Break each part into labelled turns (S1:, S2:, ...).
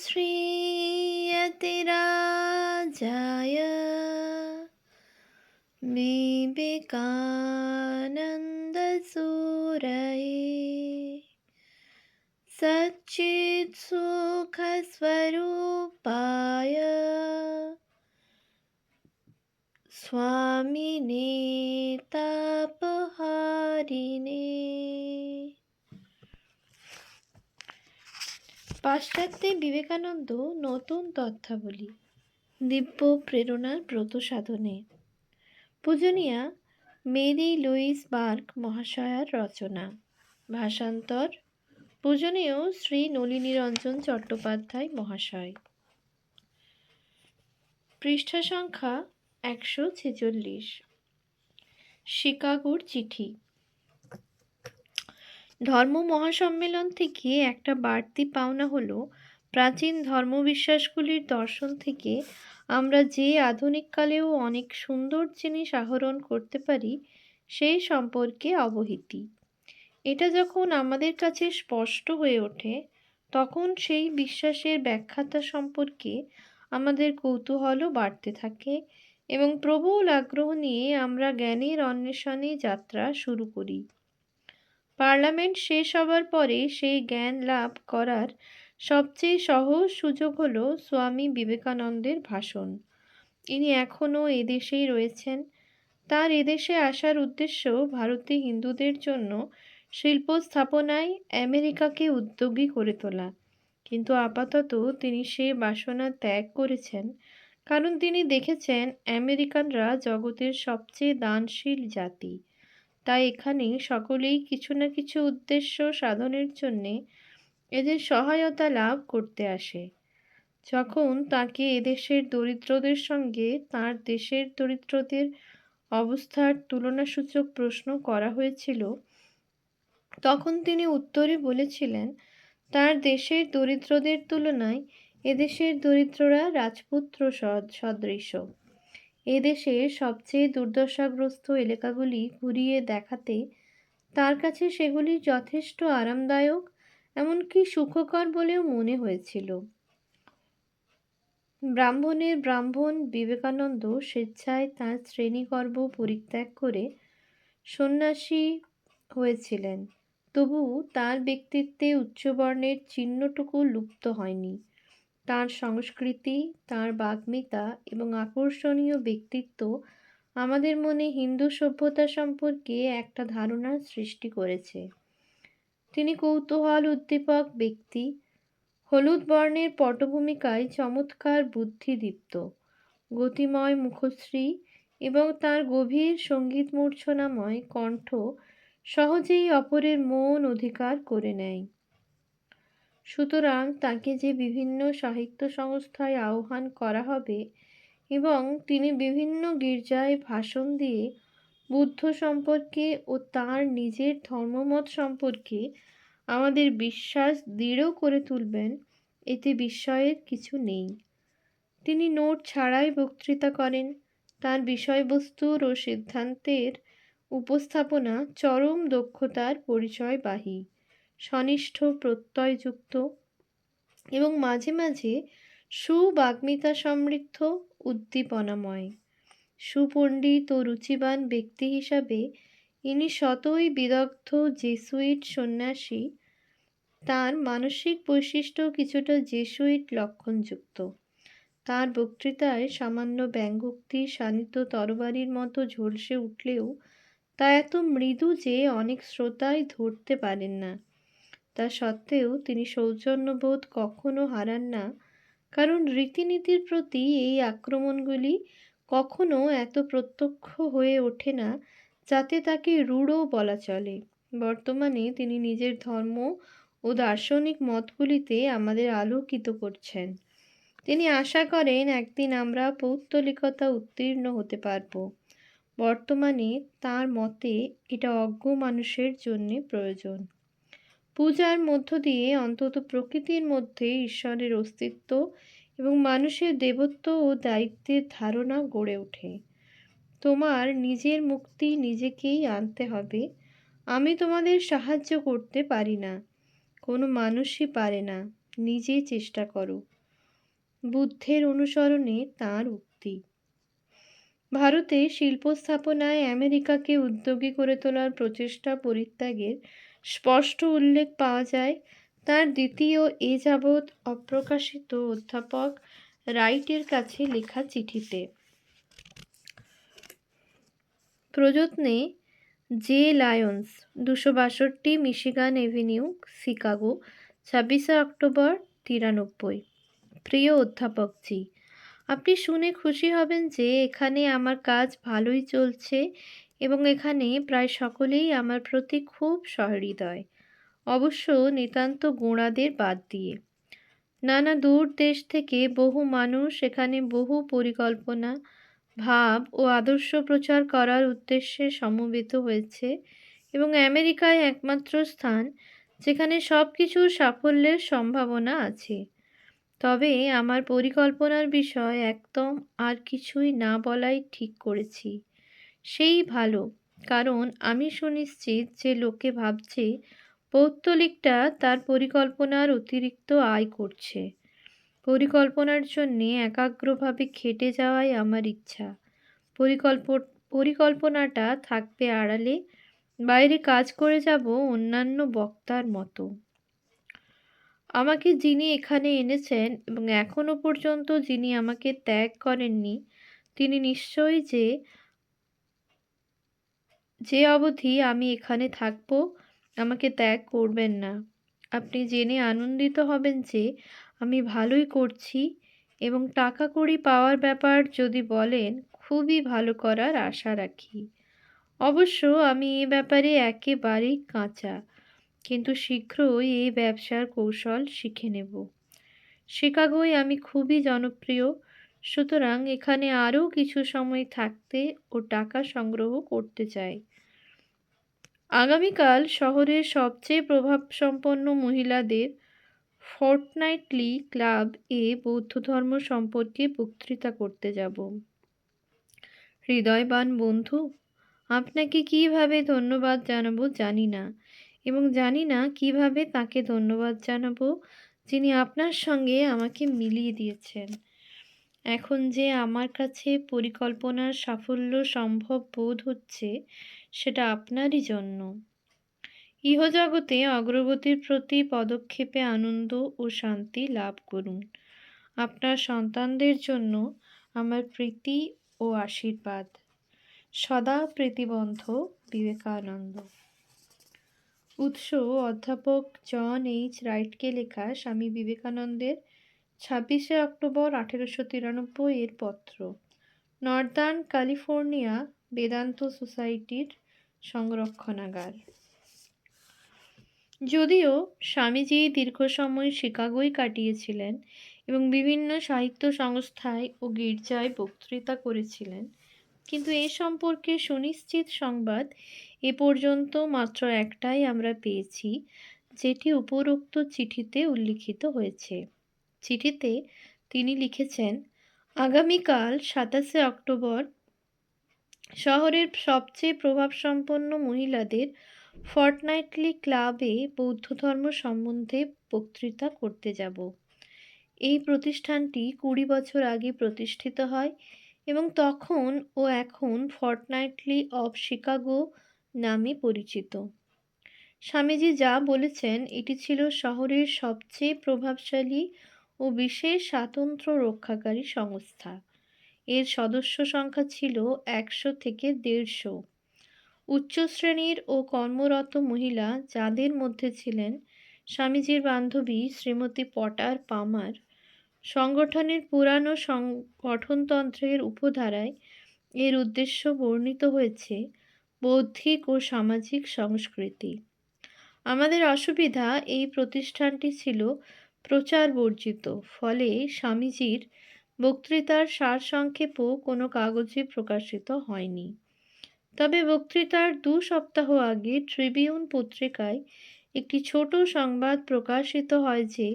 S1: श्रीयतिराजाय विवेकानन्दसूरये सच्चित्सुखस्वरूपाय स्वामिने तापहारिणे পাশ্চাত্যে বিবেকানন্দ নতুন তথ্যাবলী, দিব্য প্রেরণার ব্রত সাধনে। পূজনীয়া, মেরি লুইস বার্ক মহাশয়ার রচনা। ভাষান্তর, পূজনীয় শ্রী নলিনীরঞ্জন চট্টোপাধ্যায় মহাশয়। পৃষ্ঠা সংখ্যা একশো ছেচল্লিশ। শিকাগোর চিঠি। ধর্ম মহাসম্মেলন থেকে একটা বাড়তি পাওনা হলো প্রাচীন ধর্মবিশ্বাসগুলির দর্শন থেকে আমরা যে আধুনিককালেও অনেক সুন্দর জিনিস আহরণ করতে পারি, সেই সম্পর্কে অবহিতি। এটা যখন আমাদের কাছে স্পষ্ট হয়ে ওঠে, তখন সেই বিশ্বাসের ব্যাখ্যাতা সম্পর্কে আমাদের কৌতূহলও বাড়তে থাকে এবং প্রবল আগ্রহ নিয়ে আমরা জ্ঞানের অন্বেষণে যাত্রা শুরু করি। পার্লামেন্ট শেষ হবার পরে সেই জ্ঞান লাভ করার সবচেয়ে সহজ সুযোগ হল স্বামী বিবেকানন্দের ভাষণ। ইনি এখনও এদেশেই রয়েছেন। তার এদেশে আসার উদ্দেশ্য ভারতে হিন্দুদের জন্য শিল্প স্থাপনায় আমেরিকাকে উদ্যোগী করে তোলা। কিন্তু আপাতত তিনি সে বাসনা ত্যাগ করেছেন, কারণ তিনি দেখেছেন আমেরিকানরা জগতের সবচেয়ে দানশীল জাতি। তাই এখানে সকলেই কিছু না কিছু উদ্দেশ্য সাধনের জন্যে এদের সহায়তা লাভ করতে আসে। যখন তাকে এদেশের দরিদ্রদের সঙ্গে তার দেশের দরিদ্রদের অবস্থার তুলনাসূচক প্রশ্ন করা হয়েছিল, তখন তিনি উত্তরে বলেছিলেন, তার দেশের দরিদ্রদের তুলনায় এদেশের দরিদ্ররা রাজপুত্র সদৃশ। এদেশে সবচেয়ে দুর্দশাগ্রস্ত এলাকাগুলি ঘুরিয়ে দেখাতে তার কাছে সেগুলি যথেষ্ট আরামদায়ক, এমনকি সুখকর বলেও মনে হয়েছিল। ব্রাহ্মণের ব্রাহ্মণ বিবেকানন্দ স্বেচ্ছায় তাঁর শ্রেণীগর্ব পরিত্যাগ করে সন্ন্যাসী হয়েছিলেন। তবু তার ব্যক্তিত্বে উচ্চবর্ণের চিহ্নটুকু লুপ্ত হয়নি। তার সংস্কৃতি, তার বাগ্মিতা এবং আকর্ষণীয় ব্যক্তিত্ব আমাদের মনে হিন্দু সভ্যতা সম্পর্কে একটা ধারণার সৃষ্টি করেছে। তিনি কৌতূহল উদ্দীপক ব্যক্তি, হলুদ বর্ণের পটভূমিকায় চমৎকার বুদ্ধিদীপ্ত, গতিময় মুখশ্রী এবং তার গভীর সংগীত মূর্ছনাময় কণ্ঠ সহজেই অপরের মন অধিকার করে নেয়। সুতরাং তাকে যে বিভিন্ন সাহিত্য সংস্থায় আহ্বান করা হবে এবং তিনি বিভিন্ন গির্জায় ভাষণ দিয়ে বুদ্ধ সম্পর্কে ও তার নিজের ধর্মমত সম্পর্কে আমাদের বিশ্বাস দৃঢ় করে তুলবেন, এতে বিস্ময়ের কিছু নেই। তিনি নোট ছাড়াই বক্তৃতা করেন। তার বিষয়বস্তুর ও সিদ্ধান্তের উপস্থাপনা চরম দক্ষতার পরিচয়বাহী। সনিষ্ঠ, প্রত্যয়যুক্ত এবং মাঝে মাঝে সুবাগ্মিতা সমৃদ্ধ, উদ্দীপনাময়। সুপণ্ডিত ও রুচিবান ব্যক্তি হিসাবে ইনি শতই বিদগ্ধ জেসুইট সন্ন্যাসী। তার মানসিক বৈশিষ্ট্য কিছুটা জেসুইট লক্ষণযুক্ত। তার বক্তৃতায় সামান্য ব্যঙ্গোক্তি, সান্নিধ্য তরবারির মতো ঝলসে উঠলেও তা এত মৃদু যে অনেক শ্রোতাই ধরতে পারেন না। তা সত্ত্বেও তিনি সৌজন্যবোধ কখনো হারান না। কারণ রীতিনীতির প্রতি এই আক্রমণগুলি কখনো এত প্রত্যক্ষ হয়ে ওঠে না যাতে তাকে রূঢ় বলা চলে। বর্তমানে তিনি নিজের ধর্ম ও দার্শনিক মতগুলিতে আমাদের আলোকিত করছেন। তিনি আশা করেন একদিন আমরা পৌত্তলিকতা উত্তীর্ণ হতে পারব। বর্তমানে তার মতে এটা অজ্ঞ মানুষের জন্যে প্রয়োজন। পূজার মধ্য দিয়ে অন্তত প্রকৃতির মধ্যে ঈশ্বরের অস্তিত্ব এবং মানুষের দেবত্ব ও দায়িত্বের ধারণা গড়ে ওঠে। তোমার নিজের মুক্তি নিজেকেই আনতে হবে। আমি তোমাদের সাহায্য করতে পারি না। কোনো মানুষই পারে না। নিজে চেষ্টা করো। বুদ্ধের অনুসরণে তাঁর উক্তি। ভারতে শিল্প স্থাপনায় আমেরিকাকে উদ্যোগী করে তোলার প্রচেষ্টা পরিত্যাগের স্পষ্ট উল্লেখ পাওয়া যায়। তার দ্বিতীয় এ যাবৎ অপ্রকাশিত অধ্যাপক রাইটের কাছে লেখা চিঠিতে, প্রযত্নে জে লায়ন্স, দুশো বাষট্টি মিশিগান এভিনিউ, শিকাগো, ছাব্বিশে অক্টোবর তিরানব্বই। প্রিয় অধ্যাপক জি আপনি শুনে খুশি হবেন যে এখানে আমার কাজ ভালোই চলছে এবং এখানে প্রায় সকলেই আমার প্রতি খুব সহৃদয়। অবশ্য নিতান্ত গোঁড়াদের বাদ দিয়ে। নানা দূর দেশ থেকে বহু মানুষ এখানে বহু পরিকল্পনা, ভাব ও আদর্শ প্রচার করার উদ্দেশ্যে সমবেত হয়েছে এবং আমেরিকায় একমাত্র স্থান, যেখানে সব কিছুর সাফল্যের সম্ভাবনা আছে। তবে আমার পরিকল্পনার বিষয় একদম আর কিছুই না বলাই ঠিক করেছি। সেই ভালো। কারণ আমি সুনিশ্চিত যে লোকে ভাবছে পৌত্তলিকটা তার পরিকল্পনার অতিরিক্ত আয় করছে। পরিকল্পনার জন্যে একাগ্রভাবে খেটে যাওয়াই আমার ইচ্ছা। পরিকল্প, পরিকল্পনাটা থাকবে আড়ালে, বাইরে কাজ করে যাব অন্যান্য বক্তার মতো। আমাকে যিনি এখানে এনেছেন এবং এখনও পর্যন্ত যিনি আমাকে ত্যাগ করেননি, তিনি নিশ্চয়ই যে যে অবধি আমি এখানে থাকব, আমাকে ত্যাগ করবেন না। আপনি জেনে আনন্দিত হবেন যে আমি ভালোই করছি এবং টাকা কড়ি পাওয়ার ব্যাপার যদি বলেন, খুবই ভালো করার আশা রাখি। অবশ্য আমি এ ব্যাপারে একেবারেই কাঁচা, কিন্তু শীঘ্রই এই ব্যবসার কৌশল শিখে নেব। শিকাগোয় আমি খুবই জনপ্রিয় সুতরাং এখানে আরও কিছু সময় থাকতে ও টাকা সংগ্রহ করতে চাই। আগামীকাল শহরের সবচেয়ে প্রভাবসম্পন্ন মহিলাদের ফোর্টনাইটলি ক্লাব এ বৌদ্ধ ধর্ম সম্পর্কে বক্তৃতা করতে যাব। হৃদয়বান বন্ধু, আপনাকে কীভাবে ধন্যবাদ জানাব জানি না এবং জানি না কীভাবে তাকে ধন্যবাদ জানাব যিনি আপনার সঙ্গে আমাকে মিলিয়ে দিয়েছেন। এখন যে আমার কাছে পরিকল্পনার সাফল্য সম্ভব বোধ হচ্ছে, সেটা আপনারই জন্য। ইহজগতে অগ্রগতির প্রতি পদক্ষেপে আনন্দ ও শান্তি লাভ করুন। আপনার সন্তানদের জন্য আমার প্রীতি ও আশীর্বাদ। সদা প্রীতিবন্ধ বিবেকানন্দ। উৎস অধ্যাপক জন এইচ রাইটকে লেখা স্বামী বিবেকানন্দের ছাব্বিশে অক্টোবর আঠেরোশো তিরানব্বই এর পত্র। নর্দার্ন ক্যালিফোর্নিয়া বেদান্ত সোসাইটির সংরক্ষণাগার। যদিও স্বামীজি দীর্ঘ সময় শিকাগোয় কাটিয়েছিলেন এবং বিভিন্ন সাহিত্য সংস্থায় ও গির্জায় বক্তৃতা করেছিলেন, কিন্তু এ সম্পর্কে সুনিশ্চিত সংবাদ এ পর্যন্ত মাত্র একটাই আমরা পেয়েছি, যেটি উপরোক্ত চিঠিতে উল্লিখিত হয়েছে। চিঠিতে তিনি লিখেছেন, আগামীকাল সাতাশে অক্টোবর শহরের সবচেয়ে প্রভাবসম্পন্ন মহিলাদের ফর্টনাইটলি ক্লাবে বৌদ্ধ ধর্ম সম্বন্ধে বক্তৃতা করতে যাব। এই প্রতিষ্ঠানটি কুড়ি বছর আগে প্রতিষ্ঠিত হয় এবং তখন ও এখন ফর্টনাইটলি অফ শিকাগো নামে পরিচিত। স্বামীজি যা বলেছেন, এটি ছিল শহরের সবচেয়ে প্রভাবশালী ও বিশেষ স্বাতন্ত্র্য রক্ষাকারী সংস্থা। এর সদস্য সংখ্যা ছিল একশো থেকে দেড়শো। উচ্চ শ্রেণির ও কর্মরত মহিলা যাদের মধ্যে ছিলেন স্বামীজির বান্ধবী শ্রীমতী পটার পামার, সংগঠনের পুরানো সংগঠনতন্ত্রের উপধারায় এর উদ্দেশ্য বর্ণিত হয়েছে বৌদ্ধিক ও সামাজিক সংস্কৃতি। আমাদের অসুবিধা এই প্রতিষ্ঠানটি ছিল প্রচার বর্জিত। ফলে স্বামীজির বক্তৃতার সারসংক্ষেপও কোনো কাগজে প্রকাশিত হয়নি। তবে বক্তৃতার দু সপ্তাহ আগে ট্রিবিউন পত্রিকায় একটি ছোট সংবাদ প্রকাশিত হয় যে,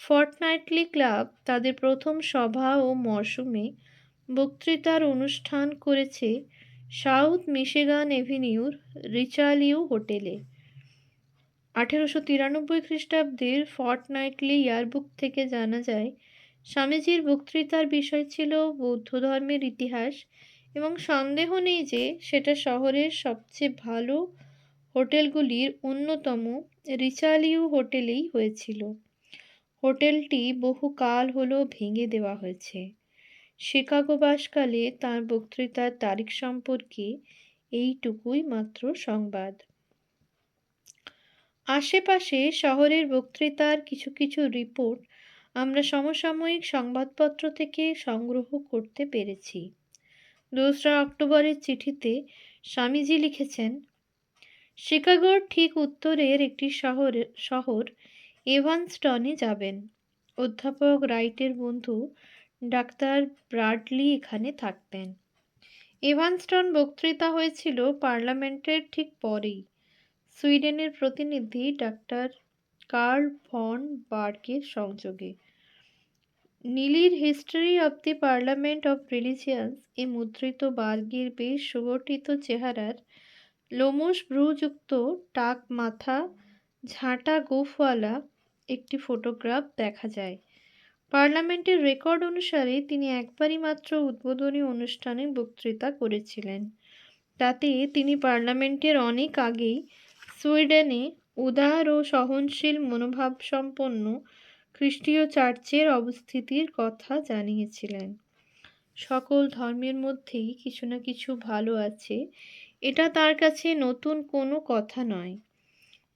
S1: ফর্টনাইটলি ক্লাব তাদের প্রথম সভা ও মরশুমে বক্তৃতার অনুষ্ঠান করেছে সাউথ মিশিগান এভিনিউর রিচালিউ হোটেলে। আঠেরোশো তিরানব্বই খ্রিস্টাব্দের ফর্টনাইটলি ইয়ারবুক থেকে জানা যায়, স্বামীজির বক্তৃতার বিষয় ছিল বৌদ্ধ ধর্মের ইতিহাস এবং সন্দেহ নেই যে সেটা শহরের সবচেয়ে ভালো হোটেলগুলির অন্যতম রিচালিউ হোটেলেই হয়েছিল। হোটেলটি বহুকাল হলো ভেঙে দেওয়া হয়েছে। শিকাগো বাসকালে তাঁর বক্তৃতার তারিখ সম্পর্কে এইটুকুই মাত্র সংবাদ। আশেপাশে শহরের বক্তৃতার কিছু কিছু রিপোর্ট আমরা সমসাময়িক সংবাদপত্র থেকে সংগ্রহ করতে পেরেছি। দোসরা অক্টোবরের চিঠিতে স্বামীজি লিখেছেন, শিকাগোর ঠিক উত্তরের একটি শহর শহর এভানস্টনে যাবেন। অধ্যাপক রাইটের বন্ধু ডাক্তার ব্রাডলি এখানে থাকতেন। এভানস্টন বক্তৃতা হয়েছিল পার্লামেন্টের ঠিক পরেই। সুইডেনের প্রতিনিধি ডাক্তার কার্ল ভন বার্গের সংযোগে। নীলির history of the parliament of religions এ মুদ্রিত বার্গের বেশ সুগঠিত চেহারার লোমশ ভ্রুযুক্ত টাক মাথা, ঝাঁটা গোফওয়ালা একটি ফটোগ্রাফ দেখা যায়। পার্লামেন্টের রেকর্ড অনুসারে তিনি একবারই মাত্র উদ্বোধনী অনুষ্ঠানে বক্তৃতা করেছিলেন। তাতে তিনি পার্লামেন্টের অনেক আগেই সুইডেনে উদার ও সহনশীল মনোভাবসম্পন্ন খ্রিস্টীয় চার্চের অবস্থিতির কথা জানিয়েছিলেন। সকল ধর্মের মধ্যেই কিছু না কিছু ভালো আছে, এটা তার কাছে নতুন কোনো কথা নয়।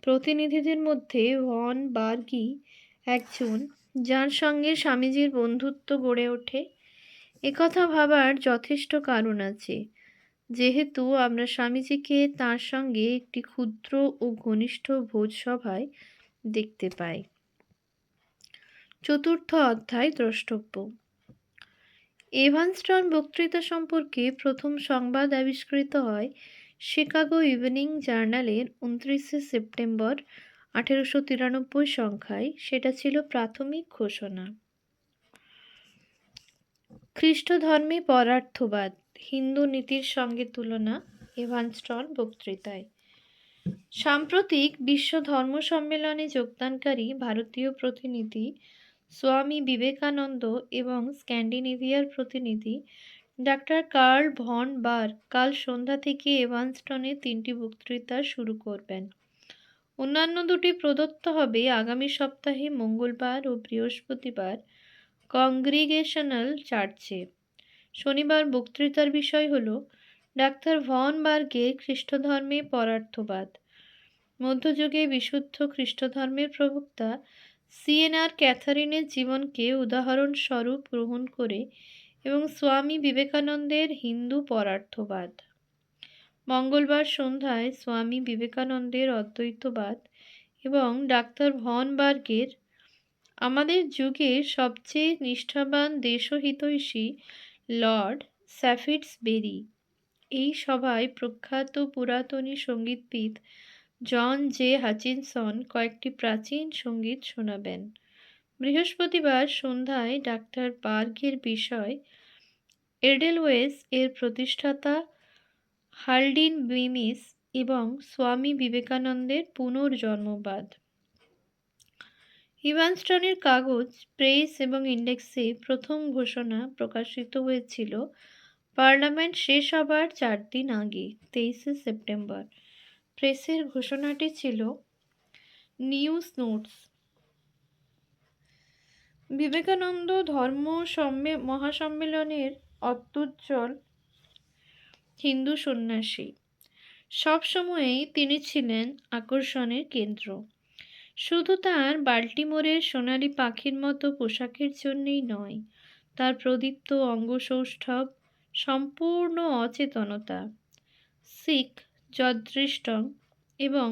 S1: প্রতিনিধিদের মধ্যে ভন বার্গি একজন, যার সঙ্গে স্বামীজির বন্ধুত্ব গড়ে ওঠে। একথা ভাবার যথেষ্ট কারণ আছে। যেহেতু আমরা স্বামীজিকে তার সঙ্গে একটি ক্ষুদ্র ও ঘনিষ্ঠ ভোজসভায় দেখতে পাই। চতুর্থ অধ্যায় দ্রষ্টব্য। এভানস্টন বক্তৃতা সম্পর্কে প্রথম সংবাদ আবিষ্কৃত হয় শিকাগো ইভিনিং জার্নালের উনত্রিশে সেপ্টেম্বর আঠেরোশো তিরানব্বই সংখ্যায়, সেটা ছিল প্রাথমিক ঘোষণা। খ্রিস্ট ধর্মে পরার্থবাদ। হিন্দু নীতির সঙ্গে তুলনা, এভানস্টন বক্তৃতায়। সাম্প্রতিক বিশ্ব ধর্ম সম্মেলনে যোগদানকারী ভারতীয় প্রতিনিধি স্বামী বিবেকানন্দ এবং স্ক্যান্ডিনেভিয়ার প্রতিনিধি ডাক্তার কার্ল ভন বার কাল সন্ধ্যা থেকে এভানস্টনে তিনটি বক্তৃতা শুরু করবেন। অন্যান্য দুটি প্রদত্ত হবে আগামী সপ্তাহে মঙ্গলবার ও বৃহস্পতিবার। কংগ্রিগেশনাল চার্চে। শনিবার বক্তৃতার বিষয় হল ডাক্তার ভন বার্গের খ্রিস্টধর্মে পরার্থবাদ। মধ্যযুগে বিশুদ্ধ খ্রিস্টধর্মের প্রবক্তা সিএনআর ক্যাথারিনের জীবনকে উদাহরণস্বরূপ গ্রহণ করে এবং স্বামী বিবেকানন্দের হিন্দু পরার্থবাদ। মঙ্গলবার সন্ধ্যায় স্বামী বিবেকানন্দের অদ্বৈতবাদ এবং ডাক্তার ভন বার্গের আমাদের যুগের সবচেয়ে নিষ্ঠাবান দেশহিতৈষী লর্ড স্যাফিটসবেরি। এই সভায় প্রখ্যাত পুরাতনী সঙ্গীতবিদ জন জে হাচিনসন কয়েকটি প্রাচীন সংগীত শোনাবেন। বৃহস্পতিবার সন্ধ্যায় ডাক্তার বার্গের বিষয়, এডেলওয়েস এর প্রতিষ্ঠাতা হার্ডিন বিমিস এবং স্বামী বিবেকানন্দের পুনর্জন্মবাদ। ইভানস্টনের কাগজ, প্রেস এবং ইন্ডেক্সে প্রথম ঘোষণা প্রকাশিত হয়েছিল পার্লামেন্ট শেষ হবার চার দিন আগে, তেইশে সেপ্টেম্বর। প্রেসের ঘোষণাটি ছিল নিউজ নোটস। বিবেকানন্দ ধর্ম সম্মে, মহাসম্মেলনের অত্যুজ্জ্বল হিন্দু সন্ন্যাসী। সবসময়েই তিনি ছিলেন আকর্ষণের কেন্দ্র। শুধু তার বাল্টিমোরের সোনালি পাখির মতো পোশাকের জন্যেই নয়, তার প্রদীপ্ত অঙ্গসৌষ্ঠব, সম্পূর্ণ অচেতনতা। শিখ, যদৃষ্টং এবং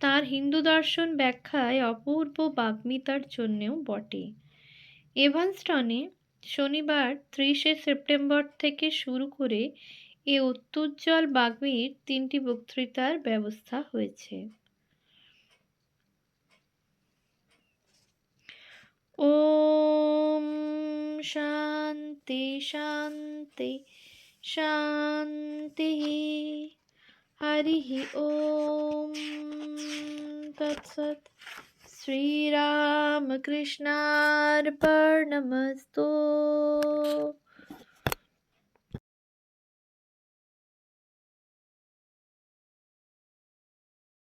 S1: তার হিন্দু দর্শন ব্যাখ্যায় অপূর্ব বাগ্মিতার জন্যেও বটে। এভানস্টনে শনিবার ত্রিশে সেপ্টেম্বর থেকে শুরু করে এ অত্যুজ্জ্বল বাগ্মীর তিনটি বক্তৃতার ব্যবস্থা হয়েছে। শান্তি শান্তি শান্তি হরি ওম তৎসৎ শ্রীরামকৃষ্ণার্পণমস্তু